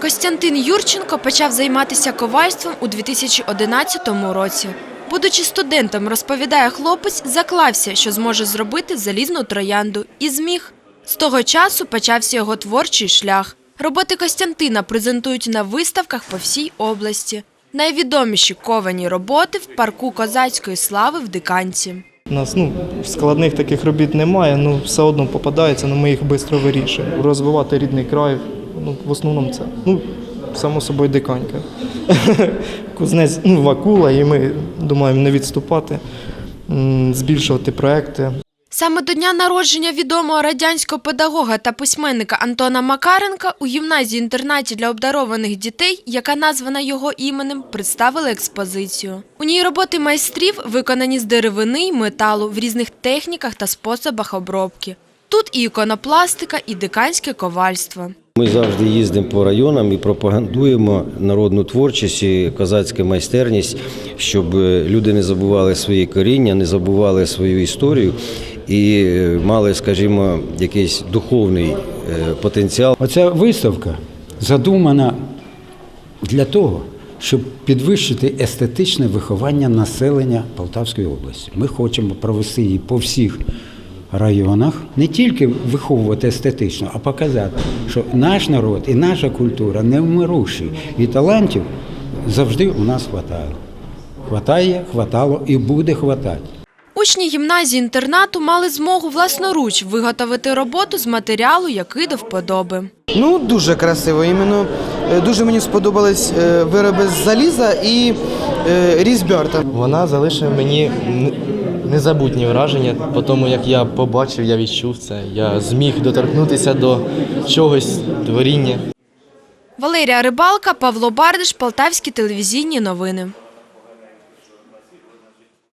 Костянтин Юрченко почав займатися ковальством у 2011 році. Будучи студентом, розповідає хлопець, заклався, що зможе зробити залізну троянду, і зміг. З того часу почався його творчий шлях. Роботи Костянтина презентують на виставках по всій області. Найвідоміші ковані роботи в парку козацької слави в Диканці. У нас ну, складних таких робіт немає, ну все одно попадається, але ми їх швидко вирішуємо. Розвивати рідний край, ну, в основному це. Ну, само собою диканька. Кузнець, ну, вакула, і ми думаємо не відступати, збільшувати проекти. Саме до дня народження відомого радянського педагога та письменника Антона Макаренка у гімназії-інтернаті для обдарованих дітей, яка названа його іменем, представили експозицію. У ній роботи майстрів виконані з деревини й металу в різних техніках та способах обробки. Тут і іконопластика, і диканське ковальство. Ми завжди їздимо по районам і пропагандуємо народну творчість і козацьку майстерність, щоб е, люди не забували свої коріння, не забували свою історію і е, мали, скажімо, якийсь духовний е, потенціал. Оця виставка задумана для того, щоб підвищити естетичне виховання населення Полтавської області. Ми хочемо провести її по всіх районах, не тільки виховувати естетично, а показати, що наш народ і наша культура невмирущі, і талантів завжди у нас вистачає. Хватає, хватало і буде хватати. Учні гімназії-інтернату мали змогу власноруч виготовити роботу з матеріалу, який до вподоби. Ну, дуже красиво. Іменно е, дуже мені сподобались е, вироби з заліза і е. Вона залишила мені незабутні враження, по тому як я побачив, я відчув це. Я зміг доторкнутися до чогось творіння. Валерія Рибалка, Павло Бардиш, Полтавські телевізійні новини.